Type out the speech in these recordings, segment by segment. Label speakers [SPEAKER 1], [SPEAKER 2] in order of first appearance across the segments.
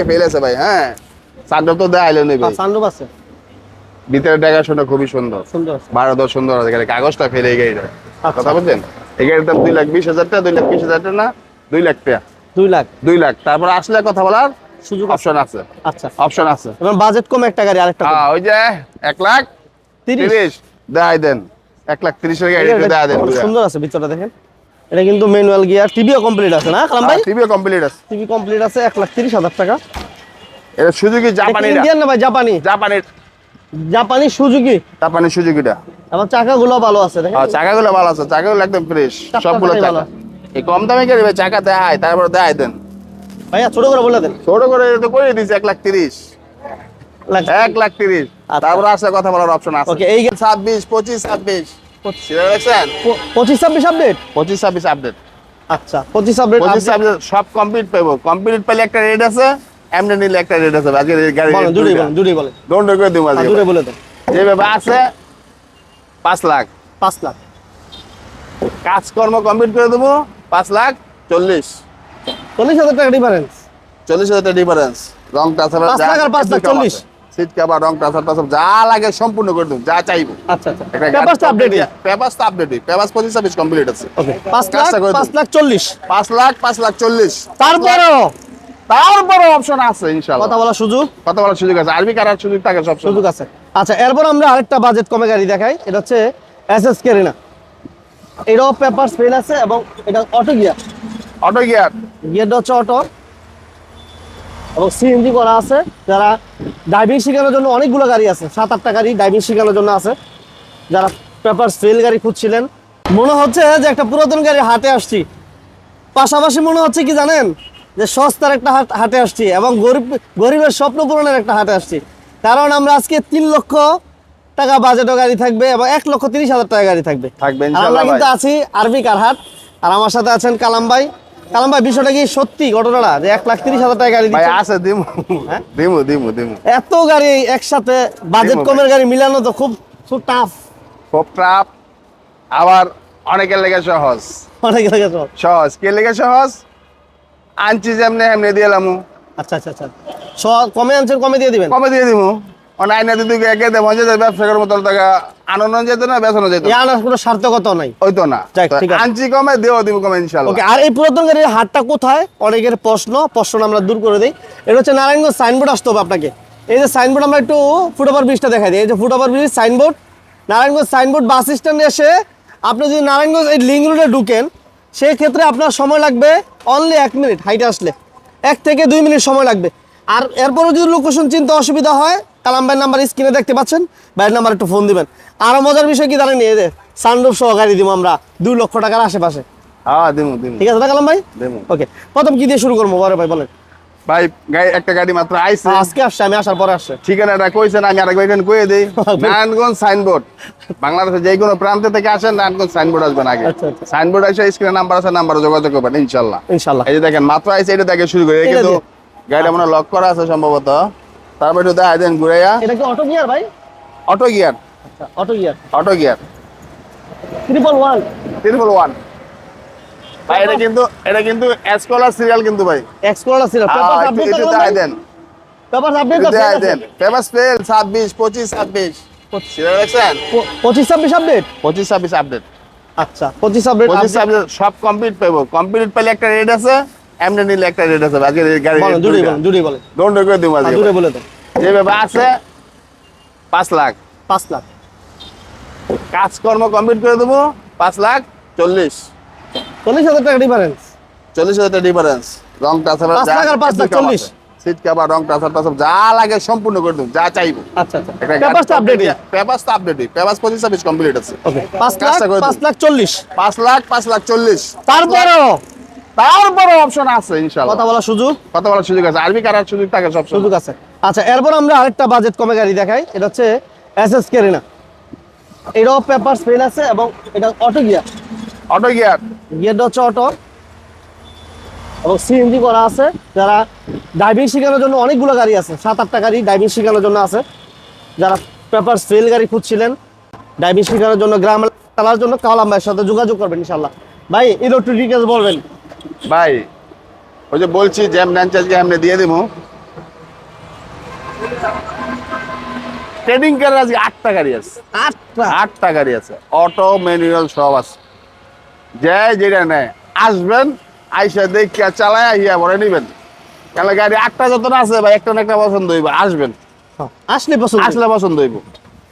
[SPEAKER 1] থেকে ফেল আছে ভাই হ্যাঁ। সানরূপ তো দেখাইলো নেই ভাই
[SPEAKER 2] সানরুফ আছে।
[SPEAKER 1] ভিতরে দেখাশোনা খুবই সুন্দর।
[SPEAKER 2] সুন্দর
[SPEAKER 1] বারো দশ সুন্দর আছে এখানে কাগজটা ফেলে গাড়িটা
[SPEAKER 2] আচ্ছা।
[SPEAKER 1] কথা বলছেন এই গাড়ির দাম দুই লাখ বিশ হাজার টাকা দুই লাখ বিশ হাজার টাকা না দুই লাখ টাকা।
[SPEAKER 2] দুই লাখ।
[SPEAKER 1] দুই লাখ। তারপর আসলে কথা বলার
[SPEAKER 2] সুযোগ
[SPEAKER 1] অপশন আছে।
[SPEAKER 2] আচ্ছা।
[SPEAKER 1] অপশন আছে।
[SPEAKER 2] এবং বাজেট কম একটা গাড়ি আরেকটা
[SPEAKER 1] হ্যাঁ ওই যে এক লাখ
[SPEAKER 2] তিরিশ।
[SPEAKER 1] দেখাই দেন। এক লাখ তিরিশের গাড়ি দেখাই দেন।
[SPEAKER 2] সুন্দর আছে ভিতরটা দেখেন। এটা কিন্তু ম্যানুয়াল গিয়ার টিভিও কমপ্লিট আছে না কালাম ভাই?
[SPEAKER 1] টিভিও কমপ্লিট আছে।
[SPEAKER 2] টিভি কমপ্লিট আছে এক লাখ তিরিশ হাজার টাকা।
[SPEAKER 1] এটা সুজুকি জাপানি
[SPEAKER 2] ইন্ডিয়ান না ভাই জাপানি
[SPEAKER 1] জাপানির
[SPEAKER 2] জাপানি সুজুকি
[SPEAKER 1] জাপানি সুজুকিটা
[SPEAKER 2] এবং চাকাগুলো ভালো আছে দেখেন।
[SPEAKER 1] আর চাকাগুলো ভালো আছে চাকাগুলো একদম ফ্রেশ সবগুলো চাকা। এই কম দামে গাড়ি ভাই চাকা দেখায় তারপর দেখাই দেন।
[SPEAKER 2] ভাইয়া ছোট করে বলে দেন।
[SPEAKER 1] ছোট করে তো করে দিয়েছে এক লাখ তিরিশ। এক লাখ তিরিশ।
[SPEAKER 2] আচ্ছা।
[SPEAKER 1] তারপর আসলে কথা বলার অপশন আছে।
[SPEAKER 2] ওকে এই
[SPEAKER 1] ছাব্বিশ পঁচিশ ছাব্বিশ।
[SPEAKER 2] পঁচিশ। ছাব্বিশ আপডেট
[SPEAKER 1] পঁচিশ ছাব্বিশ আপডেট
[SPEAKER 2] আচ্ছা পঁচিশ আপডেট
[SPEAKER 1] পঁচিশ ছাব্বিশ সব কমপ্লিট পাবো কমপ্লিট পেলে একটা রেট আছে এমনি নিলে একটা রেট আছে। আজকে গাড়ি
[SPEAKER 2] বলেন বলেন দুটোই বলেন।
[SPEAKER 1] দণ্ড করে দিব আজকে।
[SPEAKER 2] দুটোই বলে দেন।
[SPEAKER 1] যেভাবে আছে পাঁচ লাখ।
[SPEAKER 2] পাঁচ লাখ।
[SPEAKER 1] কাজকর্ম কমপ্লিট করে দেবো পাঁচ লাখ চল্লিশ।
[SPEAKER 2] চল্লিশ হাজার টাকা ডিফারেন্স
[SPEAKER 1] চল্লিশ হাজার টাকা ডিফারেন্স রং টাচার
[SPEAKER 2] পাঁচ লাখ আর পাঁচ লাখ চল্লিশ।
[SPEAKER 1] সিট কাভার রং টাচার টাচার যা লাগে সম্পূর্ণ করে দেবো যা চাইব।
[SPEAKER 2] আচ্ছা আচ্ছা। আপডেট
[SPEAKER 1] তো আপডেট ছাব্বিশ কমপ্লিট আছে।
[SPEAKER 2] ওকে লাখ লাখ
[SPEAKER 1] লাখ লাখ
[SPEAKER 2] তারপরেও?
[SPEAKER 1] অপশন
[SPEAKER 2] কথা বলার সুযোগ?
[SPEAKER 1] কত বলার সুযোগ আছে। আরবি কারার সুযোগ থাকে সব
[SPEAKER 2] সুযোগ আছে। আচ্ছা এরপর আমরা আরেকটা বাজেট কমে গাড়ি দেখাই। এটা হচ্ছে এস এস কেরিনা এটাও পেপার ফেল আছে এবং এটা অটো গিয়ার
[SPEAKER 1] অটো গিয়ার
[SPEAKER 2] গিয়ারটা হচ্ছে অটো এবং সিএনজি করা আছে। যারা ড্রাইভিং শেখানোর জন্য অনেকগুলো গাড়ি আছে। সাত আটটা গাড়ি ড্রাইভিং শেখানোর জন্য আছে। যারা পেপার ফেল গাড়ি খুঁজছিলেন। মনে হচ্ছে যে একটা পুরাতন গাড়ি হাটে আসছি। পাশাপাশি মনে হচ্ছে কি জানেন? যে সস্তার একটা হাট হাটে আসছি এবং গরিব গরিবের স্বপ্ন পূরণের একটা হাটে আসছি। কারণ আমরা আজকে তিন লক্ষ টাকা বাজেটও গাড়ি থাকবে এবং এক লক্ষ তিরিশ হাজার টাকা গাড়ি থাকবে। আমরা কিন্তু আছি আরবি কারহাট। আর আমার সাথে আছেন কালাম ভাই। কালাম ভাই বিষয়টা কি সত্যি ঘটনাটা? যে এক লাখ তিরিশ হাজার টাকা গাড়ি
[SPEAKER 1] ভাই আছে দিমু।
[SPEAKER 2] হ্যাঁ?
[SPEAKER 1] দিমু দিমু দিমু।
[SPEAKER 2] এত গাড়ি একসাথে বাজেট কমের গাড়ি মিলানো তো খুব খুব টাফ
[SPEAKER 1] খুব ট্রাপ আবার অনেকের লেগে সহজ।
[SPEAKER 2] অনেক জায়গা তো।
[SPEAKER 1] সহজ। কে লেগে সহজ? আনছি যেমনি এমনি দিয়ে লামু।
[SPEAKER 2] আচ্ছা আচ্ছা আচ্ছা। স- কমে আনছেন কমে দিয়ে দিবেন?
[SPEAKER 1] কমে দিয়ে দিমু। অন আইনা একে দে মজা ব্যবসা করার মতো টাকা আনন্দ যেত না বেসানো যেত
[SPEAKER 2] এ আনার কোনো সার্থকতা নাই।
[SPEAKER 1] ওই তো না।
[SPEAKER 2] যাক,
[SPEAKER 1] তো
[SPEAKER 2] ঠিক আছে।
[SPEAKER 1] আনছি কমে দেও দিব কমে ইনশাল্লাহ
[SPEAKER 2] ওকে আর এই পুরাতন গাড়ির হাটটা কোথায়? অনেকের প্রশ্ন প্রশ্ন আমরা দূর করে দিই। এটা হচ্ছে নারায়ণগঞ্জ সাইনবোর্ড আসতে হবে আপনাকে। এই যে সাইনবোর্ড আমরা একটু ফুটওভার ব্রিজটা দেখাই দিই। এই যে foot over bridge Signboard. Narayanganj Signboard bus স্ট্যান্ডে এসে আপনি যদি নারায়ণগঞ্জ এই লিঙ্ক রোডে ঢুকেন সেই ক্ষেত্রে আপনার সময় লাগবে অনলি এক মিনিট হাইটে আসলে। এক থেকে দুই মিনিট সময় লাগবে। আর এরপরও যদি লোকেশন চিনতে অসুবিধা হয় কালাম ভাইয়ের নাম্বার স্ক্রিনে দেখতে পাচ্ছেন? ভাইয়ের নাম্বার একটু ফোন দিবেন। আরও মজার বিষয় কি জানেন এই যে সানরুফ সহ গাড়ি দিব আমরা দুই লক্ষ টাকার আশেপাশে।
[SPEAKER 1] হ্যাঁ
[SPEAKER 2] ঠিক আছে না কালাম ভাই? ওকে প্রথম কি দিয়ে শুরু করব? বড় ভাই বলেন।
[SPEAKER 1] ভাই একটা গাড়ি মাত্র আইছে।
[SPEAKER 2] আজকে আসছে আমি আসার পরে আসছে।
[SPEAKER 1] ঠিকানাটা কইছেন আমি আরেকবার এখানে কয়ে দিই। নারায়ণগঞ্জ সাইনবোর্ড বাংলাদেশে যে কোনো প্রান্ত থেকে আসেন নারায়ণগঞ্জ সাইনবোর্ড আসবেন আগে।
[SPEAKER 2] আচ্ছা, আচ্ছা।
[SPEAKER 1] সাইনবোর্ড এসে স্ক্রিনে নাম্বার আছে নাম্বারে যোগাযোগ করবেন ইনশাল্লাহ।
[SPEAKER 2] ইনশাল্লাহ।
[SPEAKER 1] এই যে দেখেন মাত্র আইছে এটা দেখে শুরু করে কিন্তু গাড়িটা মনে লক করা আছে সম্ভবত। তারপর একটু দেখা দেন ঘুরাইয়া।
[SPEAKER 2] এটা কি অটো গিয়ার ভাই?
[SPEAKER 1] অটো গিয়ার
[SPEAKER 2] আচ্ছা auto gear
[SPEAKER 1] auto gear
[SPEAKER 2] triple one
[SPEAKER 1] triple one ভাই এটা কিন্তু এটা কিন্তু এসকলার সিরিয়াল কিন্তু ভাই।
[SPEAKER 2] করোলা ছিল পেপার আপডেট
[SPEAKER 1] একটু দেখাই দেন।
[SPEAKER 2] পেপার আপডেট
[SPEAKER 1] দেখাই দেন। পেপার স্পেল ছাব্বিশ পঁচিশ ছাব্বিশ। সিরিয়াল দেখছেন?
[SPEAKER 2] পঁচিশ ছাব্বিশ আপডেট
[SPEAKER 1] পঁচিশ ছাব্বিশ আপডেট
[SPEAKER 2] আচ্ছা পঁচিশ আপডেট
[SPEAKER 1] পঁচিশ ছাব্বিশ সব কমপ্লিট পাবো কমপ্লিট পেলে একটা রেট আছে। এমনি নিলে একটা রেট আছে আজকে গাড়ি
[SPEAKER 2] বলেন দুটোই বলেন দুটোই বলেন।
[SPEAKER 1] দণ্ড করে দিব আজকে।
[SPEAKER 2] দুটোই বলে দেন।
[SPEAKER 1] যেভাবে আছে পাঁচ লাখ।
[SPEAKER 2] পাঁচ লাখ।
[SPEAKER 1] কাজকর্ম কমপ্লিট করে দেবো পাঁচ লাখ চল্লিশ।
[SPEAKER 2] চল্লিশ হাজার টাকা ডিফারেন্স
[SPEAKER 1] চল্লিশ হাজার ডিফারেন্স রং টাচার
[SPEAKER 2] পাঁচ লাখ আর পাঁচ লাখ চল্লিশ।
[SPEAKER 1] সিট কাভার রং টাচার টাচার যা লাগে সম্পূর্ণ করে দেবো যা চাইব।
[SPEAKER 2] আচ্ছা আচ্ছা। পেপার তো আপডেট
[SPEAKER 1] পেপার তো আপডেট পেপার পঁচিশ ছাব্বিশ কমপ্লিট আছে।
[SPEAKER 2] ওকে পাঁচ লাখ পাঁচ লাখ চল্লিশ।
[SPEAKER 1] পাঁচ লাখ পাঁচ লাখ চল্লিশ।
[SPEAKER 2] তারপরেও
[SPEAKER 1] তারপরে অপশন আছে ইনশাল্লাহ
[SPEAKER 2] কথা বলার সুযোগ?
[SPEAKER 1] কত বলার সুযোগ আছে। আরবি কারার সুযোগ থাকে সব
[SPEAKER 2] সুযোগ আছে। আচ্ছা এরপর আমরা আরেকটা বাজেট কমে গাড়ি দেখাই। এটা হচ্ছে এস এস কেরিনা এটাও পেপার ফেল আছে এবং এটা অটো গিয়ার
[SPEAKER 1] অটো গিয়ার
[SPEAKER 2] গিয়ারটা হচ্ছে অটো এবং সিএনজি করা আছে। যারা ড্রাইভিং শেখানোর জন্য অনেকগুলো গাড়ি আছে। সাত আটটা গাড়ি ড্রাইভিং শেখানোর জন্য আছে। যারা পেপার ফেল গাড়ি খুঁজছিলেন ড্রাইভিং শেখানোর জন্য গ্রাম চালার জন্য কালাম ভাইয়ের সাথে যোগাযোগ করবেন ইনশাল্লাহ ভাই ডিটেলস বলবেন।
[SPEAKER 1] ভাই ওই যে বলছি জ্যাম ন্যান চার্জকে আমি দিয়ে দেবো। ট্রেডিং কার আজকে আটটা গাড়ি আছে।
[SPEAKER 2] আটটা
[SPEAKER 1] আটটা গাড়ি আছে। অটো ম্যানুয়াল সব আছে। যাই যেটা নেয় আসবেন আইসা দেখে চালায় ইয়া ভরে নিবেন। কেন গাড়ি আটটা যত আছে ভাই একটা না একটা পছন্দ হইব আসবেন।
[SPEAKER 2] আসলে পছন্দ
[SPEAKER 1] আসলে পছন্দ হইব।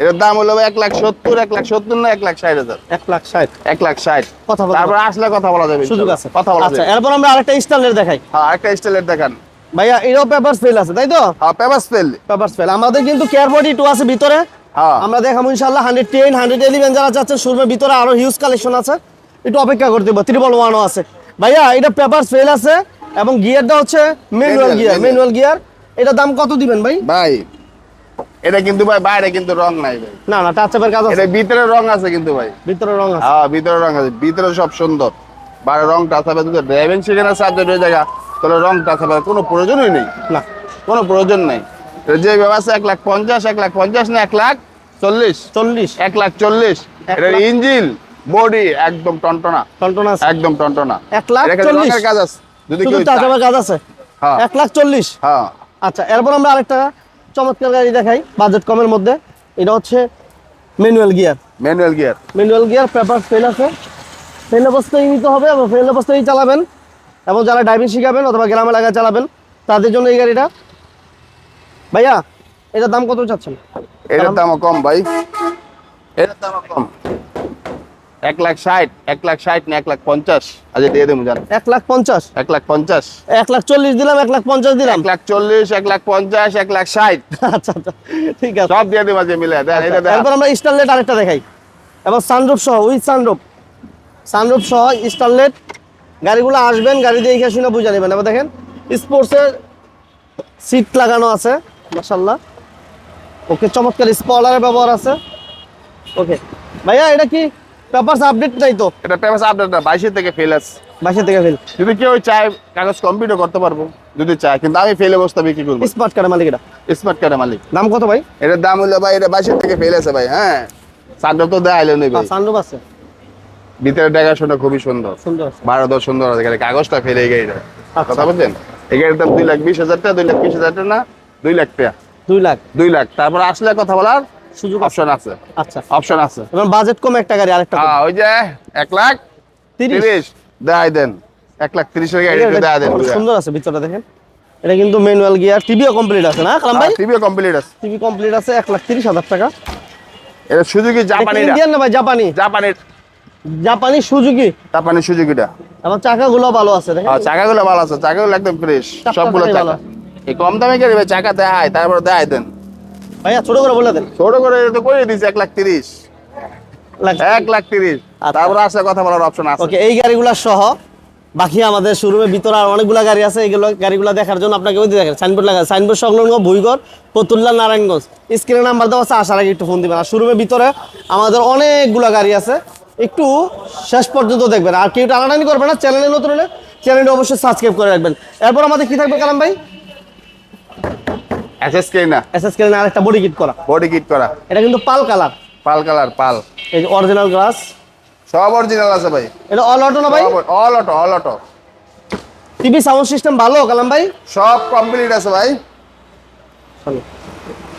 [SPEAKER 1] এটার দাম হলো এক লাখ সত্তর এক লাখ সত্তর না এক লাখ ষাট হাজার?
[SPEAKER 2] এক লাখ ষাট।
[SPEAKER 1] এক লাখ ষাট।
[SPEAKER 2] কথা
[SPEAKER 1] তারপর আসলে কথা বলা যাবে
[SPEAKER 2] সুযোগ আছে।
[SPEAKER 1] কথা বলা
[SPEAKER 2] আচ্ছা
[SPEAKER 1] যাবে।
[SPEAKER 2] এরপর আমরা আরেকটা স্টাইলের দেখাই।
[SPEAKER 1] হ্যাঁ একটা স্টাইলের দেখান।
[SPEAKER 2] ভাইয়া এটাও পেপার ফেল আছে তাই তো?
[SPEAKER 1] হ্যাঁ পেপার স্পেল
[SPEAKER 2] পেপার ফেল আমাদের কিন্তু কেয়ার বডি টু আছে ভিতরে।
[SPEAKER 1] হ্যাঁ।
[SPEAKER 2] আমরা দেখাবো ইনশাল্লাহ হান্ড্রেড টেন হান্ড্রেড ইলেভেন যারা চাচ্ছেন শোরুমের ভিতরে আরও হিউজ কালেকশন আছে। একটু অপেক্ষা করতে হবে ত্রিপল ওয়ানও আছে। ভাইয়া এটা পেপার ফেল আছে এবং গিয়ারটা হচ্ছে ম্যানুয়াল গিয়ার। ম্যানুয়াল গিয়ার এটা দাম কত দিবেন ভাই?
[SPEAKER 1] ভাই এটা কিন্তু ভাই বাইরে কিন্তু রং নাই ভাই।
[SPEAKER 2] না না টাচ আপের কাজ আছে।
[SPEAKER 1] এটা ভিতরে রং আছে কিন্তু ভাই।
[SPEAKER 2] ভিতরে রং আছে।
[SPEAKER 1] হ্যাঁ ভিতরে রং আছে ভিতরে সব সুন্দর। বাইরে রং টাচ হবে যদি ড্রাইভিং সেখানে সাবজেক্ট হয়ে জায়গা তাহলে রং টাচ হবে কোনো প্রয়োজনই নেই।
[SPEAKER 2] না।
[SPEAKER 1] কোনো প্রয়োজন নেই। যে ব্যবস্থা এক লাখ পঞ্চাশ এক লাখ পঞ্চাশ না এক লাখ চল্লিশ?
[SPEAKER 2] চল্লিশ।
[SPEAKER 1] এক লাখ চল্লিশ। এটার ইঞ্জিন বডি একদম টনটনা।
[SPEAKER 2] টনটনা
[SPEAKER 1] একদম টনটনা।
[SPEAKER 2] এক লাখ চল্লিশ।
[SPEAKER 1] কাজ আছে। যদি
[SPEAKER 2] টাচ আপের কাজ আছে?
[SPEAKER 1] হ্যাঁ।
[SPEAKER 2] এক লাখ চল্লিশ।
[SPEAKER 1] হ্যাঁ।
[SPEAKER 2] আচ্ছা এরপর আমরা আরেকটা চমৎকার গাড়ি দেখাই বাজেট কমের মধ্যে। এটা হচ্ছে manual gear
[SPEAKER 1] manual gear
[SPEAKER 2] manual gear paper fail আছে। ফেল অবস্থায় নিতে হবে এবং ফেল অবস্থায় চালাবেন। এবং যারা ড্রাইভিং শিখাবেন অথবা গ্রাম এলাকায় চালাবেন তাদের জন্য এই গাড়িটা। ভাইয়া এটার দাম কত চাচ্ছেন?
[SPEAKER 1] এটার দামও কম ভাই। এটার দামও কম। এক লাখ ষাট এক লাখ ষাট না এক লাখ পঞ্চাশ আজ দিয়ে দেবো জান
[SPEAKER 2] এক লাখ পঞ্চাশ
[SPEAKER 1] এক লাখ পঞ্চাশ
[SPEAKER 2] এক লাখ চল্লিশ দিলাম এক লাখ পঞ্চাশ দিলাম
[SPEAKER 1] এক লাখ চল্লিশ এক লাখ পঞ্চাশ এক লাখ ষাট
[SPEAKER 2] আচ্ছা আচ্ছা ঠিক আছে
[SPEAKER 1] সব দিয়ে দেবো আজকে মিলে
[SPEAKER 2] এরপর আমরা স্টারলেট আরেকটা দেখাই এবং সানরুফ সহ উইথ সানরুফ সানরুফ সহ স্টারলেট গাড়িগুলো আসবেন গাড়ি দিয়ে এখানে শুনে বুঝে নেবেন এবার দেখেন স্পোর্টসের সিট লাগানো আছে মাসাল্লাহ ওকে চমৎকার স্পলারের ব্যবহার আছে ওকে ভাইয়া এটা কি পেপারস আপডেট নাই তো।
[SPEAKER 1] এটা পেপার আপডেট না বাইশের থেকে ফেল আছে।
[SPEAKER 2] বাসা থেকে ফেল
[SPEAKER 1] যদি কেউ চায় কাগজ কম্পিউটার করতে পারব যদি চায় কিন্তু আমি ফেলে বসতে বিক্রি করব।
[SPEAKER 2] স্মার্ট কার্ডের মালিক এটা।
[SPEAKER 1] স্মার্ট কার্ডের মালিক।
[SPEAKER 2] দাম কত ভাই?
[SPEAKER 1] এটার দাম হলো ভাই এটা বাইশের থেকে ফেল আছে ভাই হ্যাঁ। সাড্ডা তো দেখাইলো নেই ভাই
[SPEAKER 2] সানরুফ আছে।
[SPEAKER 1] ভিতরে দেখাশোনা খুবই সুন্দর।
[SPEAKER 2] সুন্দর
[SPEAKER 1] বারো দশ সুন্দর আছে কাগজটা ফেলে এই গাড়িটা
[SPEAKER 2] আচ্ছা।
[SPEAKER 1] কথা বলছেন এই গাড়ির দাম দুই লাখ বিশ হাজার টাকা দুই লাখ বিশ হাজার টাকা না দুই লাখ টাকা।
[SPEAKER 2] দুই লাখ।
[SPEAKER 1] দুই লাখ। তারপর আসলে কথা বলার
[SPEAKER 2] সুযোগ
[SPEAKER 1] অপশন আছে।
[SPEAKER 2] আচ্ছা।
[SPEAKER 1] অপশন আছে।
[SPEAKER 2] এবার বাজেট কম একটা গাড়ি আরেকটা
[SPEAKER 1] হ্যাঁ ওই যে এক লাখ
[SPEAKER 2] তিরিশ।
[SPEAKER 1] তিরিশ। দেখাই দেন। এক লাখ তিরিশের গাড়ি একটু দেন।
[SPEAKER 2] সুন্দর আছে ভিতরটা দেখেন। এটা কিন্তু ম্যানুয়াল গিয়ার টিভিও কমপ্লিট আছে না কালাম ভাই?
[SPEAKER 1] টিভিও কমপ্লিট আছে।
[SPEAKER 2] টিভি কমপ্লিট আছে এক লাখ তিরিশ হাজার টাকা।
[SPEAKER 1] এটা সুজুকি জাপানি
[SPEAKER 2] ইন্ডিয়ান না ভাই জাপানি?
[SPEAKER 1] জাপানের।
[SPEAKER 2] জাপানি সুজুকি।
[SPEAKER 1] জাপানি সুজুকিটা।
[SPEAKER 2] আমার চাকাগুলো ভালো আছে দেখেন।
[SPEAKER 1] আর চাকাগুলো ভালো আছে চাকাগুলো একদম ফ্রেশ
[SPEAKER 2] চাকা
[SPEAKER 1] সবগুলো চাকা। এই কম দামে গাড়ি ভাই চাকা দেয় তারপর দেয় দেন।
[SPEAKER 2] ভাইয়া ছোট করে বলে দেন।
[SPEAKER 1] ছোট করে তো করে দিচ্ছে এক লাখ তিরিশ। এক লাখ তিরিশ।
[SPEAKER 2] আচ্ছা।
[SPEAKER 1] তারপর আসলে কথা বলার অপশন আছে।
[SPEAKER 2] ওকে এই গাড়িগুলো সহ বাকি আমাদের শোরুমের ভিতরে আর অনেকগুলো গাড়ি আছে এইগুলো গাড়িগুলো দেখার জন্য আপনাকে ওই দেখেন সাইনবোর্ড লাগা সাইনবোর্ড সংলগ্ন ভুইগড় পতুল্লা নারায়ণগঞ্জ। স্ক্রিনে নাম্বার দেওয়া আছে আসার আগে একটু ফোন দিবেন। আর শোরুমের ভিতরে আমাদের অনেকগুলো গাড়ি আছে। একটু শেষ পর্যন্ত দেখবেন। আর কেউ টানাটানি করবে না চ্যানেলে নতুন হলে চ্যানেলটা অবশ্যই সাবস্ক্রাইব করে রাখবেন। এরপর আমাদের কি থাকবে কালাম ভাই?
[SPEAKER 1] এসএসকে না।
[SPEAKER 2] এস এস কেন আরেকটা বডি কিট করা।
[SPEAKER 1] বডি কিট করা।
[SPEAKER 2] এটা কিন্তু পাল কালার।
[SPEAKER 1] পাল কালার পাল।
[SPEAKER 2] এই যে অরিজিনাল গ্লাস
[SPEAKER 1] সব অরিজিনাল আছে ভাই।
[SPEAKER 2] এটা অল অটো না ভাই?
[SPEAKER 1] All auto all auto
[SPEAKER 2] TV sound system ভালো কালাম ভাই?
[SPEAKER 1] সব কমপ্লিট আছে ভাই।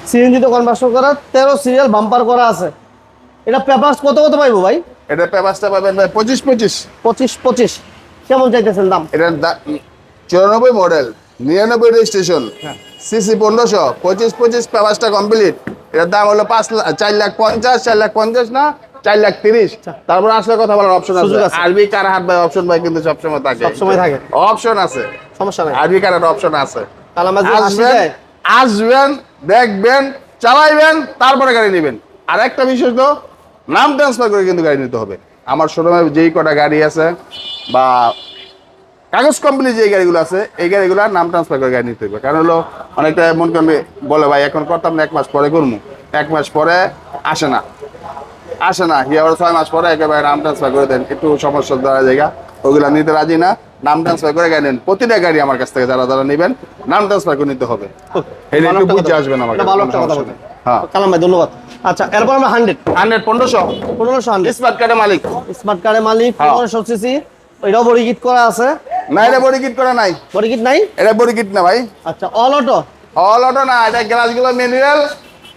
[SPEAKER 2] সিএনজি তো কনভার্সন করা তেরো সিরিয়াল বাম্পার করা আছে। এটা পেপারস কত কত পাইবো ভাই?
[SPEAKER 1] এটা পেপারসটা পাবেন ভাই পঁচিশ পঁচিশ।
[SPEAKER 2] পঁচিশ পঁচিশ। কেমন চাইতেছেন দাম?
[SPEAKER 1] এটার চুরানব্বই মডেল নিরানব্বই রেজিস্ট্রেশন
[SPEAKER 2] হ্যাঁ।
[SPEAKER 1] সিসি পনেরোশো পঁচিশ পঁচিশ পেপারসটা কমপ্লিট এটার দাম হলো পাঁচ লাখ চার লাখ পঞ্চাশ চার লাখ পঞ্চাশ না চার লাখ তিরিশ। তারপর আসলে কথা বলার অপশন
[SPEAKER 2] আচ্ছা।
[SPEAKER 1] আছে। আরবি কার হাত ভাই? অপশন ভাই কিন্তু সবসময় থাকে।
[SPEAKER 2] সবসময় থাকে।
[SPEAKER 1] অপশন আছে।
[SPEAKER 2] সমস্যা নাই।
[SPEAKER 1] আরবি কারের অপশন আছে। আসবেন আসবেন দেখবেন চালাইবেন তারপরে গাড়ি নেবেন। আর একটা বিষয় তো নাম ট্রান্সফার করে কিন্তু গাড়ি নিতে হবে। আমার শোরুমে যেই কটা গাড়ি আছে বা কাগজ কোম্পানি যে গাড়িগুলো আছে এই গাড়িগুলো নাম ট্রান্সফার করে গাড়ি নিতে হবে। কারণ হলো অনেকটা মন করবে বলে ভাই এখন করতাম না এক মাস পরে করব এক মাস পরে আসে না। আসে না কি আবার ছয় মাস পরে একেবারে নাম ট্রান্সফার করে দেন। একটু সমস্যা দেওয়া জায়গা ওগুলো নিতে রাজি না। নাম ট্রান্সফার করে গাড়ি নেন। প্রতিটা গাড়ি আমার কাছ থেকে যারা যারা নেবেন নাম ট্রান্সফার করে নিতে হবে। এই একটু বুঝে আসবেন আমার
[SPEAKER 2] ভালো একটা কথা
[SPEAKER 1] সমস্যা হ্যাঁ।
[SPEAKER 2] কালাম ভাই ধন্যবাদ। আচ্ছা এরপর আমরা হান্ড্রেড
[SPEAKER 1] হান্ড্রেড পনেরোশো।
[SPEAKER 2] পনেরোশো হান্ড্রেড
[SPEAKER 1] স্মার্ট কার্ডের মালিক।
[SPEAKER 2] স্মার্ট কার্ডের মালিক
[SPEAKER 1] হ্যাঁ।
[SPEAKER 2] পনেরোশো সিসি ওইটাও বডি কিট করা আছে?
[SPEAKER 1] না এটা বডি কিট করা নাই।
[SPEAKER 2] বডি কিট নাই?
[SPEAKER 1] এটা বডি কিট না ভাই।
[SPEAKER 2] আচ্ছা অল অটো?
[SPEAKER 1] অল অটো না এটা গ্লাসগুলো manual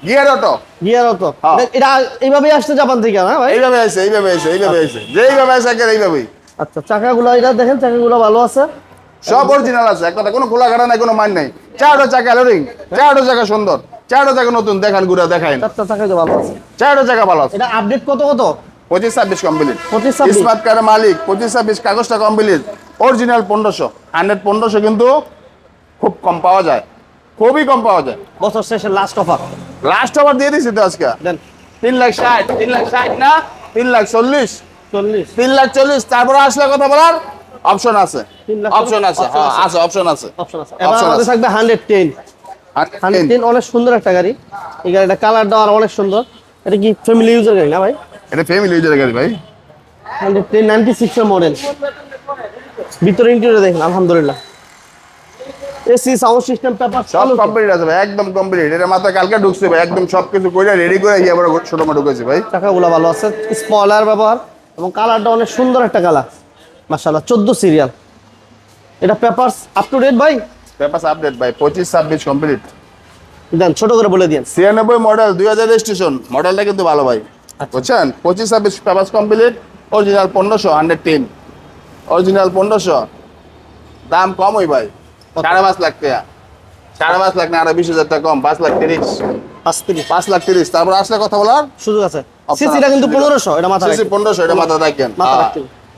[SPEAKER 1] gear auto.
[SPEAKER 2] Gear auto.
[SPEAKER 1] হ্যাঁ।
[SPEAKER 2] এটা এইভাবেই আসছে জাপান থেকে না ভাই?
[SPEAKER 1] এইভাবে আছে এইভাবে আছে এইভাবে আছে যেইভাবে আছে একের এইভাবেই।
[SPEAKER 2] আচ্ছা চাকাগুলো এটা দেখেন চাকাগুলো ভালো আছে?
[SPEAKER 1] সব অরিজিনাল আছে এক কথা কোনো খোলা ঘাটা নাই কোনো মান নাই। চারটা চাকা লোডিং চারটা চাকা সুন্দর। চারটা চাকা নতুন দেখান ঘুরে দেখাইন।
[SPEAKER 2] চারটা চাকা ভালো আছে।
[SPEAKER 1] চারটা চাকা ভালো আছে।
[SPEAKER 2] এটা আপডেট কত কত?
[SPEAKER 1] পঁচিশ ছাব্বিশ কমপ্লিট
[SPEAKER 2] 25 26
[SPEAKER 1] স্মার্ট কার্ডের মালিক পঁচিশ ছাব্বিশ কাগজটা কমপ্লিট অরিজিনাল পনেরোশো। হান্ড্রেড পনেরোশো কিন্তু খুব কম পাওয়া যায়। খুবই কম পাওয়া যায়।
[SPEAKER 2] বছর শেষের লাস্ট অফার
[SPEAKER 1] লাস্ট আবার দিয়ে দিছি তো আজকে।
[SPEAKER 2] দেন।
[SPEAKER 1] তিন লাখ ষাট তিন লাখ ষাট না? তিন লাখ চল্লিশ।
[SPEAKER 2] চল্লিশ।
[SPEAKER 1] তিন লাখ চল্লিশ তারপরে আসলে কথা বলার অপশন আছে। অপশন আছে হ্যাঁ
[SPEAKER 2] আছে।
[SPEAKER 1] আছে অপশন আছে।
[SPEAKER 2] অপশন আছে। আমাদের থাকবে হান্ড্রেড টেন হান্ড্রেড টেন অনেক সুন্দর একটা গাড়ি। এই গাড়িটা কালার দেওয়ার অনেক সুন্দর। এটা কি ফ্যামিলি ইউজার গাড়ি না ভাই?
[SPEAKER 1] এটা ফ্যামিলি ইউজার গাড়ি ভাই?
[SPEAKER 2] হান্ড্রেড টেন নাইনটি সিক্সের মডেল ভিতরে ইন্টেরিয়র দেখেন আলহামদুলিল্লাহ। এসি সাউন্ড সিস্টেম পেপার
[SPEAKER 1] সব কমপ্লিট আছে ভাই একদম কমপ্লিট এটা মাথায় কালকে ঢুকছে ভাই একদম সব কিছু করে রেডি করে ইয়ে আবার ছোট মোটো ঢুকেছে ভাই।
[SPEAKER 2] চাকাগুলো ভালো আছে। স্পয়লার ব্যবহার এবং কালারটা অনেক সুন্দর একটা কালার মাশাআল্লাহ চোদ্দ সিরিয়াল এটা পেপারস আপ টু ডেট ভাই?
[SPEAKER 1] পেপার আপডেট ভাই পঁচিশ ছাব্বিশ কমপ্লিট
[SPEAKER 2] দেন ছোট করে বলে দিন
[SPEAKER 1] ছিয়ানব্বই মডেল দুই হাজার রেজিস্ট্রেশন। মডেলটা কিন্তু ভালো ভাই। বুঝছেন? পঁচিশ ছাব্বিশ পেপার কমপ্লিট অরিজিনাল পনেরোশো হান্ড্রেড টেন অরিজিনাল পনেরোশো। দাম কম ওই ভাই। সাড়ে পাঁচ লাখ টাকা। সাড়ে পাঁচ লাখ না আরও বিশ হাজার টাকা কম পাঁচ লাখ তিরিশ।
[SPEAKER 2] পাঁচ তিরিশ।
[SPEAKER 1] পাঁচ লাখ তিরিশ। তারপর আসলে কথা বলার?
[SPEAKER 2] সুযোগ আছে। সিসিটা কিন্তু পনেরোশো এটা মাথা
[SPEAKER 1] সিসি পনেরোশো এটা মাথা রাখেন।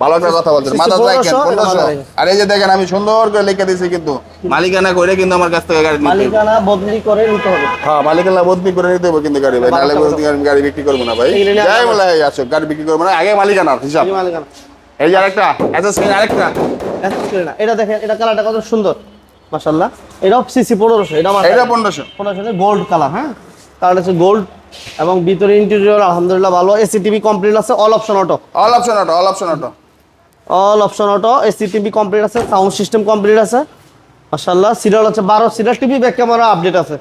[SPEAKER 1] ভালো একটা কথা বলছেন। মাথা
[SPEAKER 2] 1500, এটা
[SPEAKER 1] পনেরোশো আর এই যে দেখেন আমি সুন্দর করে লিখে দিয়েছি কিন্তু। মালিকানা করে কিন্তু আমার কাছ থেকে গাড়ি নিতে
[SPEAKER 2] মালিকানা বদলি করে নিতে হবে।
[SPEAKER 1] হ্যাঁ মালিকানা বদলি করে নিতে হবে কিন্তু গাড়ি ভাই। নাহলে বদলি আমি গাড়ি বিক্রি করব না ভাই। যাই বলে আসো গাড়ি বিক্রি করব না। আগে মালিকানার হিসাব।
[SPEAKER 2] এই মালিকানা।
[SPEAKER 1] এই যে আরেকটা অ্যাসেসমেন্ট আরেকটা।
[SPEAKER 2] এত করে না। এটা দেখেন এটা কালারটা কত সুন্দর। মাশাআল্লাহ। এটাও সিসি পনেরোশো এটা মাথা
[SPEAKER 1] এটা পনেরোশো।
[SPEAKER 2] পনেরোশো গোল্ড কালার হ্যাঁ? কালার হচ্ছে গোল্ড এবং ভিতরে ইন্টেরিয়র আলহামদুলিল্লাহ ভালো। এসি টিভি কমপ্লিট আছে all option auto
[SPEAKER 1] all option auto all option auto
[SPEAKER 2] all option auto AC TV complete আছে সাউন্ড সিস্টেম কমপ্লিট আছে। মাশাআল্লাহ সিরিয়াল হচ্ছে বারো serial TV back camera update আছে।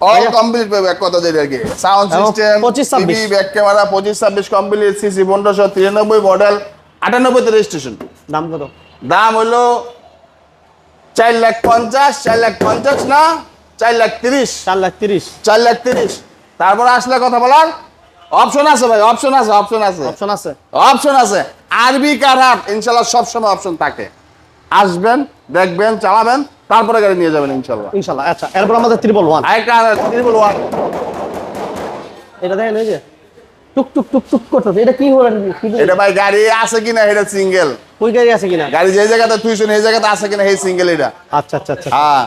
[SPEAKER 1] অল কমপ্লিট পাবে এক কথা আর কি sound system
[SPEAKER 2] 25
[SPEAKER 1] TV back camera পঁচিশ ছাব্বিশ কমপ্লিট সিসি পনেরোশো তিরানব্বই মডেল আটানব্বইতে রেজিস্ট্রেশন
[SPEAKER 2] দাম কত?
[SPEAKER 1] দাম হলো চার লাখ পঞ্চাশ চার লাখ পঞ্চাশ না চার লাখ তিরিশ।
[SPEAKER 2] চার লাখ তিরিশ।
[SPEAKER 1] চার লাখ তিরিশ। তারপরে আসলে কথা বলার অপশন আছে ভাই অপশন আছে অপশন আছে।
[SPEAKER 2] অপশন আছে।
[SPEAKER 1] অপশন আছে। আরবি কার হাট ইনশাল্লাহ সবসময় অপশন থাকে। আসবেন দেখবেন চালাবেন তারপরে গাড়ি নিয়ে যাবেন ইনশাল্লাহ।
[SPEAKER 2] ইনশাল্লাহ আচ্ছা এরপর আমাদের ত্রিপল ওয়ান।
[SPEAKER 1] আরেকটা ত্রিপল ওয়ান।
[SPEAKER 2] এটা দেখেন এই যে টুক টুক টুক টুক করতেছে। এটা কি হলো
[SPEAKER 1] এটা ভাই গাড়ি আছে কিনা এটা সিঙ্গেল
[SPEAKER 2] ওই গাড়ি আছে কিনা?
[SPEAKER 1] গাড়ি যে জায়গাতে তুইছেন এই জায়গাতে আছে কিনা এই সিঙ্গেল এটা?
[SPEAKER 2] আচ্ছা আচ্ছা আচ্ছা।
[SPEAKER 1] হ্যাঁ।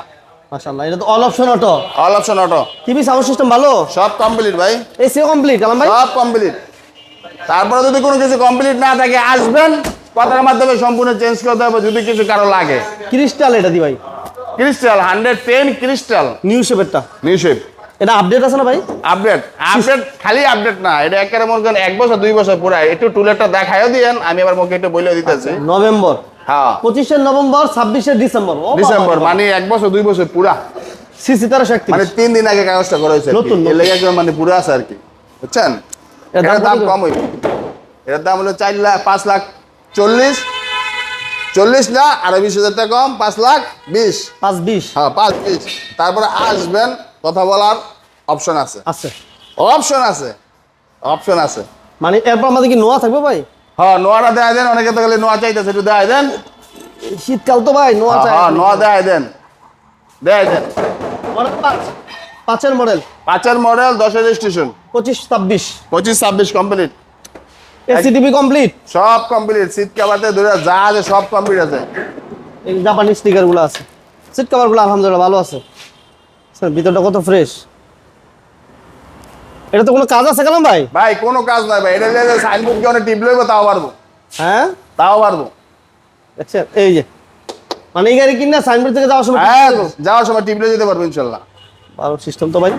[SPEAKER 2] মাশাআল্লাহ এটা তো all option auto
[SPEAKER 1] all option auto
[SPEAKER 2] TV sound system ভালো?
[SPEAKER 1] সব কমপ্লিট ভাই।
[SPEAKER 2] এসি কমপ্লিট কালাম ভাই?
[SPEAKER 1] সব কমপ্লিট তারপরে যদি কোনো কিছু কমপ্লিট না থাকে আসবেন। কথার মাধ্যমে সম্পূর্ণ চেঞ্জ করতে হবে যদি কিছু কারও লাগে।
[SPEAKER 2] ক্রিস্টাল এটা দি ভাই।
[SPEAKER 1] Crystal hundred ten crystal
[SPEAKER 2] new শেপেরটা
[SPEAKER 1] new shape
[SPEAKER 2] এটা আপডেট আছে না ভাই?
[SPEAKER 1] আপডেট আপডেট খালি আপডেট না এটা একেবারে মনে করেন এক বছর দুই বছর পুরা। একটু টুলেটটা দিয়েন আমি আবার মুখে একটু বলে দিতেছি।
[SPEAKER 2] নভেম্বর।
[SPEAKER 1] হ্যাঁ।
[SPEAKER 2] পঁচিশে নভেম্বর ছাব্বিশে ডিসেম্বর।
[SPEAKER 1] ডিসেম্বর মানে এক বছর দুই বছর পুরা।
[SPEAKER 2] সিসি তেরোশো
[SPEAKER 1] মানে তিন দিন আগে কাগজটা করা হয়েছে
[SPEAKER 2] নতুন,
[SPEAKER 1] মানে পুরো আছে আর কি। বুঝছেন? এটার দাম কম হইবে। এটার দাম হলো চার লাখ পাঁচ লাখ চল্লিশ। চল্লিশ না আরও বিশ হাজার টাকা কম পাঁচ লাখ বিশ।
[SPEAKER 2] পাঁচ বিশ।
[SPEAKER 1] হ্যাঁ পাঁচ বিশ। তারপরে আসবেন কথা বলার অপশন আছে।
[SPEAKER 2] আছে।
[SPEAKER 1] অপশন আছে। অপশন আছে।
[SPEAKER 2] মানে এরপর আমাদের কি নোয়া থাকবে ভাই?
[SPEAKER 1] হ্যাঁ নোয়াটা দেয় দেন অনেকে তো গেলে নোয়া চাইতেছে একটু দেয় দেন।
[SPEAKER 2] শীতকাল তো ভাই নোয়া চাই।
[SPEAKER 1] হ্যাঁ নোয়া দেয় দেন। দেয় দেন।
[SPEAKER 2] পাঁচের মডেল।
[SPEAKER 1] পাঁচের মডেল দশের রেজিস্ট্রেশন।
[SPEAKER 2] পঁচিশ ছাব্বিশ।
[SPEAKER 1] পঁচিশ ছাব্বিশ কমপ্লিট
[SPEAKER 2] এসিটিভি কমপ্লিট
[SPEAKER 1] সব কমপ্লিট সিট কাভারতে ধরে যা আছে সব কমপ্লিট আছে।
[SPEAKER 2] এই জাপানি স্টিকারগুলো আছে। সিট কভারগুলো আলহামদুলিল্লাহ ভালো আছে। স্যার ভিতরটা কত ফ্রেশ এটা তো কোনো কাজ আছে কালাম ভাই?
[SPEAKER 1] ভাই কোনো কাজ নাই ভাই। এটা যে সাইনবোর্ড কে অনেক টিপ লইবো তাও পারব।
[SPEAKER 2] হ্যাঁ?
[SPEAKER 1] তাও পারব।
[SPEAKER 2] আচ্ছা এই যে। মানে এই গাড়ি কিনা সাইনবোর্ড থেকে যাওয়ার সময়
[SPEAKER 1] হ্যাঁ যাওয়ার সময় টিপ লয়ে যেতে পারব ইনশাল্লাহ।
[SPEAKER 2] ভালো সিস্টেম তো ভাই।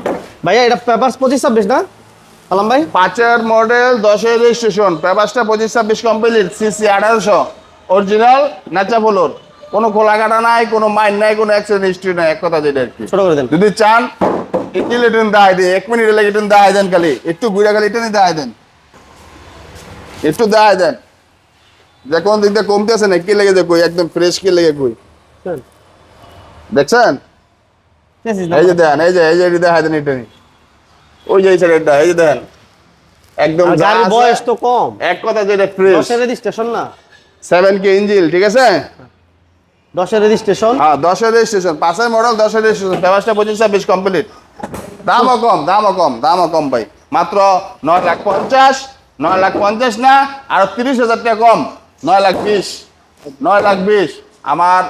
[SPEAKER 2] ভাইয়া এটা পেপার পঁচিশ ছাব্বিশ না? কালাম ভাই?
[SPEAKER 1] পাঁচের মডেল দশের রেজিস্ট্রেশন পেপারসটা পঁচিশ ছাব্বিশ কমপ্লিট সিসি আঠারোশো অরিজিনাল নাচা ফলোর। কোনো খোলাকাটা নাই কোনো মাইন নাই কোনো অ্যাক্সিডেন্ট হিস্ট্রি নাই এক কথা যেটা আর কি।
[SPEAKER 2] ছোট করে দেন।
[SPEAKER 1] যদি চান ইটিল এটেন দায় দেন এক মিনিট এটেন দায় দেন খালি। একটু ঘুরে খালি এটেনে দায় দেন। একটু দায় দেন। যে কোন দিকটা কমতে আছে না কি লেগে যে কই? একদম ফ্রেশ কি লেগে কই। দেখছেন? এই যে দেন এই যে এই যে দেখায় দেন এটা ওই যে এই এই যে দেখেন একদম
[SPEAKER 2] গাড়ির বয়স তো কম।
[SPEAKER 1] এক কথা যেটা ফ্রেশ
[SPEAKER 2] দশের রেজিস্ট্রেশন না?
[SPEAKER 1] সেভেন কে ইঞ্জিল ঠিক আছে?
[SPEAKER 2] দশের রেজিস্ট্রেশন
[SPEAKER 1] হ্যাঁ দশের রেজিস্ট্রেশন পাঁচের মডেল দশের রেজিস্ট্রেশন পেপারসটা পঁচিশ ছাব্বিশ কমপ্লিট দামও কম দামও কম দামও কম ভাই। মাত্র নয় লাখ পঞ্চাশ নয় লাখ পঞ্চাশ না আর তিরিশ হাজার টাকা কম। নয় লাখ বিশ নয় লাখ বিশ। আমার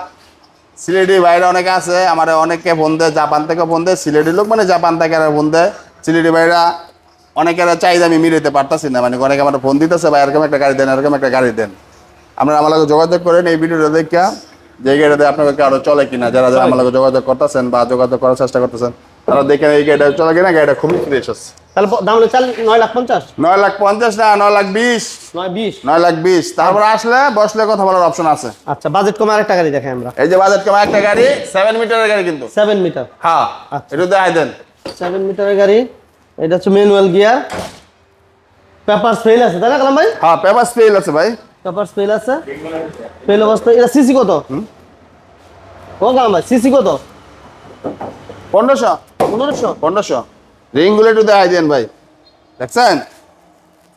[SPEAKER 1] সিলেটি বাইরে অনেকে আছে আমার অনেকে ফোন দেয় জাপান থেকে ফোন দেয় সিলেটি লোক মানে জাপান থেকে আর ফোন দেয়। সিলেটি বাইরা অনেকের চাহিদা আমি মিলাইতে পারতাছি না মানে অনেকে আমার ফোন দিতেছে বা এরকম একটা গাড়ি দেন এরকম একটা গাড়ি দেন। আমরা আমার যোগাযোগ করেন এই ভিডিওটা দেখা যে গাড়িটাতে গাড়িটা আপনাকে আরও চলে কিনা যারা যারা আমার যোগাযোগ করতেছেন বা যোগাযোগ করার চেষ্টা করতেছেন তারা দেখেন এই গাড়িটা চলে কিনা গাড়িটা খুবই ফ্রেশ আছে
[SPEAKER 2] তাহলে দাম হলো চাল নয় লাখ পঞ্চাশ?
[SPEAKER 1] নয় লাখ পঞ্চাশ না নয় লাখ বিশ।
[SPEAKER 2] নয় বিশ।
[SPEAKER 1] নয় লাখ বিশ। তারপর আসলে বসলে কথা বলার অপশন আছে।
[SPEAKER 2] আচ্ছা বাজেট কমে আরেকটা গাড়ি দেখাই আমরা।
[SPEAKER 1] এই যে বাজার কমা একটা গাড়ি সেভেন মিটারের গাড়ি কিন্তু।
[SPEAKER 2] সেভেন মিটার
[SPEAKER 1] হ্যাঁ
[SPEAKER 2] আচ্ছা।
[SPEAKER 1] একটু দেখাই দেন।
[SPEAKER 2] সেভেন মিটারের গাড়ি এটা হচ্ছে ম্যানুয়াল গিয়ার পেপার ফেল আছে তাই না কালাম ভাই?
[SPEAKER 1] হ্যাঁ পেপার স্পেল আছে ভাই।
[SPEAKER 2] পেপার ফেল আছে। ফেল অবস্থা এটা সিসি কত? ও কালাম ভাই সিসি কত?
[SPEAKER 1] পনেরোশো
[SPEAKER 2] পনেরোশো।
[SPEAKER 1] পনেরোশো। রিংগুলো একটু দেখাই দেন ভাই। দেখছেন?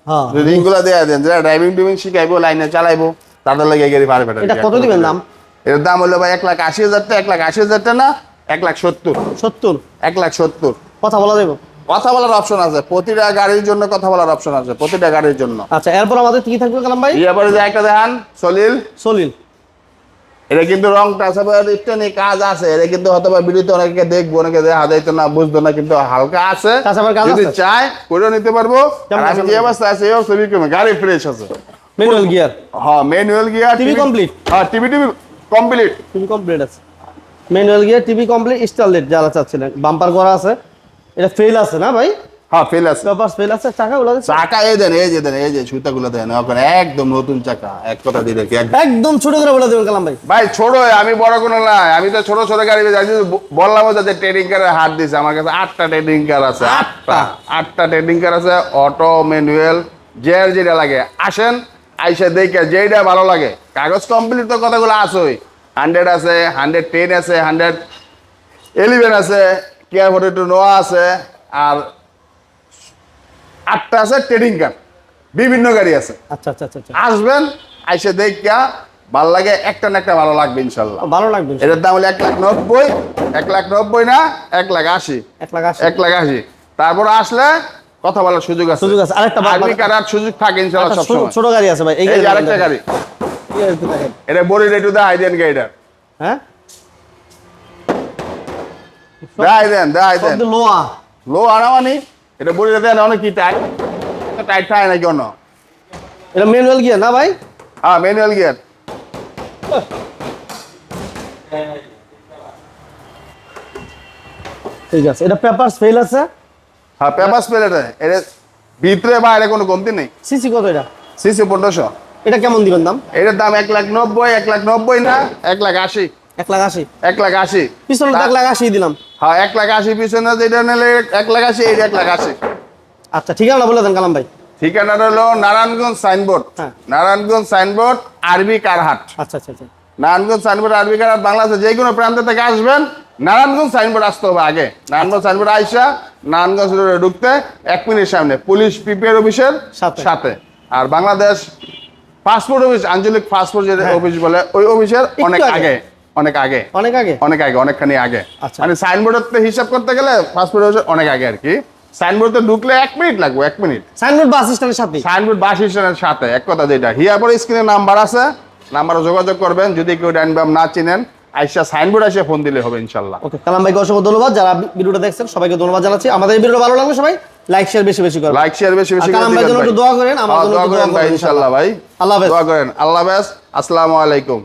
[SPEAKER 2] হ্যাঁ।
[SPEAKER 1] রিংগুলো দেখাই দেন। যারা ড্রাইভিং টিভিং শিখাইবো লাইনে চালাইবো তাদের লাগে গাড়ি পারবে
[SPEAKER 2] এটা কত দিবেন দাম?
[SPEAKER 1] এর দাম হলো ভাই এক লাখ আশি হাজার টাকা এক লাখ আশি হাজার টাকা না এক লাখ সত্তর।
[SPEAKER 2] সত্তর?
[SPEAKER 1] এক লাখ সত্তর।
[SPEAKER 2] কথা বলা যাবে
[SPEAKER 1] কথা বলার অপশন আছে। প্রতিটা গাড়ির জন্য কথা বলার অপশন আছে প্রতিটা গাড়ির জন্য।
[SPEAKER 2] আচ্ছা এরপর আমাদের কি থাকবে কালাম ভাই?
[SPEAKER 1] এরপরে যে একটা দেখান সলিল।
[SPEAKER 2] সলিল।
[SPEAKER 1] এটা কিন্তু রং টাচাপের ইত্যাদি কাজ আছে। এটা কিন্তু হয়তো বা ভিডিওতে অনেকে দেখব অনেকে দেখা যাইতো না বুঝতো না কিন্তু হালকা আছে। যদি? চায় করেও নিতে পারব।
[SPEAKER 2] কেমন
[SPEAKER 1] আর আমি যে অবস্থা আছে এই অবস্থা গাড়ি ফ্রেশ আছে।
[SPEAKER 2] ম্যানুয়াল গিয়ার
[SPEAKER 1] হ্যাঁ ম্যানুয়াল গিয়ার
[SPEAKER 2] TV complete?
[SPEAKER 1] হ্যাঁ TV TV complete
[SPEAKER 2] TV complete আছে। Manual gear TV complete Starlet যারা চাচ্ছিলেন। বাম্পার করা আছে। এটা ফেল আছে না ভাই?
[SPEAKER 1] হ্যাঁ ফেল আছে।
[SPEAKER 2] পেপার ফেল আছে চাকাগুলো?
[SPEAKER 1] চাকা এই দেন এই যে দেন এই যে সুতাগুলো দেন ওখানে একদম নতুন চাকা এক কথা দিয়ে রেখে একদম।
[SPEAKER 2] ছোট করে বলে দেবেন কালাম ভাই।
[SPEAKER 1] ভাই ছোট আমি বড় কোনো নাই আমি তো ছোট ছোট গাড়ি তো বললাম যে ট্রেডিং কারের হাত দিছে আমার কাছে আটটা ট্রেডিং কার আছে আটটা? আটটা ট্রেডিং কার আছে অটো ম্যানুয়াল যের যেটা লাগে। আসেন আইসা দেখে যেটা ভালো লাগে। কাগজ কমপ্লিট তো কথাগুলো আসোই হান্ড্রেড আছে হান্ড্রেড টেন আছে হান্ড্রেড এলিভেন আছে কেয়ার ফোর্টি টু নোয়া আছে আর আটটা আছে ট্রেডিং কার বিভিন্ন গাড়ি আছে।
[SPEAKER 2] আচ্ছা আচ্ছা আচ্ছা আচ্ছা।
[SPEAKER 1] আসবেন আইসে দেখা ভালো লাগে একটা না একটা ভালো লাগবে ইনশাল্লাহ।
[SPEAKER 2] ভালো লাগবে
[SPEAKER 1] এটার দাম হলো এক লাখ নব্বই এক লাখ নব্বই না এক লাখ আশি।
[SPEAKER 2] এক লাখ আশি।
[SPEAKER 1] এক লাখ আশি। তারপর আসলে কথা বলার সুযোগ আছে।
[SPEAKER 2] সুযোগ আছে। আরেকটা
[SPEAKER 1] আর্মি কারার সুযোগ থাকে
[SPEAKER 2] একটা ছোট-
[SPEAKER 1] সবসময়।
[SPEAKER 2] ছোট গাড়ি আছে ভাই
[SPEAKER 1] এই যে
[SPEAKER 2] গাড়িটা
[SPEAKER 1] আরেকটা গাড়ি। এটা বড়ি রেটু গাড়িটার
[SPEAKER 2] হ্যাঁ?
[SPEAKER 1] দেন দেয় দেন
[SPEAKER 2] সব লোয়া।
[SPEAKER 1] লো আনামানি এটা বড়ি দেন অনেক কি টাইট টাইট থাকে নাকি অন্য?
[SPEAKER 2] এটা ম্যানুয়াল গিয়ার না ভাই?
[SPEAKER 1] হ্যাঁ ম্যানুয়াল গিয়ার
[SPEAKER 2] ঠিক আছে এটা পেপার ফেল আছে?
[SPEAKER 1] হ্যাঁ পেপার স্পেল এটা এটা ভিতরে বাইরে কোনো কমতি নেই।
[SPEAKER 2] সিসি কত এটা?
[SPEAKER 1] সিসি পনেরোশো।
[SPEAKER 2] এটা কেমন দিবেন দাম?
[SPEAKER 1] এটার দাম এক লাখ নব্বই এক লাখ নব্বই না এক লাখ আশি।
[SPEAKER 2] এক লাখ আশি।
[SPEAKER 1] এক লাখ আশি।
[SPEAKER 2] পিছনে এক লাখ আশি দিলাম।
[SPEAKER 1] হ্যাঁ এক লাখ আশি পিছনে যেটা নিলে এক লাখ আশি এইটা এক লাখ আশি।
[SPEAKER 2] আচ্ছা ঠিক আছে বলে দেন কালাম ভাই।
[SPEAKER 1] ঠিকানাটা হলো নারায়ণগঞ্জ সাইনবোর্ড।
[SPEAKER 2] হ্যাঁ।
[SPEAKER 1] নারায়ণগঞ্জ সাইনবোর্ড আরবি কারহাট।
[SPEAKER 2] আচ্ছা আচ্ছা আচ্ছা।
[SPEAKER 1] নারায়ণগঞ্জ সাইনবোর্ড আরবি কারহাট বাংলাদেশে যে কোনো প্রান্ত থেকে আসবেন। নারায়ণগঞ্জ সাইনবোর্ড আসতে হবে আগে। নারায়ণগঞ্জ সাইনবোর্ড আইসা নারায়ণগঞ্জ রোডে ঢুকতে এক মিনিট সামনে। পুলিশ পিপিআর অফিসের
[SPEAKER 2] সাথে।
[SPEAKER 1] আর বাংলাদেশ পাসপোর্ট অফিস আঞ্চলিক পাসপোর্ট যে অফিস বলে ওই অফিসের অনেক
[SPEAKER 2] হ্যাঁ। আগে।
[SPEAKER 1] অনেক আগে।
[SPEAKER 2] অনেক আগে?
[SPEAKER 1] অনেক আগে অনেকখানি আগে।
[SPEAKER 2] আচ্ছা।
[SPEAKER 1] মানে সাইনবোর্ডের হিসাব করতে গেলে পাসপোর্ট অনেক আগে আর কি। সাইনবোর্ডে ঢুকলে এক মিনিট লাগবে এক মিনিট।
[SPEAKER 2] সাইনবোর্ড বাস স্ট্যান্ডের সাথে?
[SPEAKER 1] সাইনবোর্ড বাস স্ট্যান্ডের সাথে এক কথা যেটা। হিয়ার পরে স্ক্রিনে নাম্বার আছে নাম্বারে যোগাযোগ করবেন যদি কেউ না চিনেন আইসা সাইনবোর্ড এসে ফোন দিলে হবে ইনশাল্লাহ
[SPEAKER 2] ওকে কালাম ভাইকে অসংখ্য ধন্যবাদ। যারা ভিডিওটা দেখছেন সবাইকে ধন্যবাদ জানাচ্ছি। আমাদের এই ভিডিওটা ভালো লাগলে সবাই লাইক শেয়ার বেশি বেশি করবেন।
[SPEAKER 1] লাইক শেয়ার বেশি বেশি
[SPEAKER 2] কালাম ভাইয়ের
[SPEAKER 1] দিবেন
[SPEAKER 2] জন্য একটু দোয়া করেন, আমার
[SPEAKER 1] হ্যাঁ,
[SPEAKER 2] জন্য
[SPEAKER 1] দোয়া করেন ভাই ভাই
[SPEAKER 2] আল্লাহ হাফেজ।
[SPEAKER 1] দোয়া করেন আল্লাহ হাফেজ। আসসালামু আলাইকুম।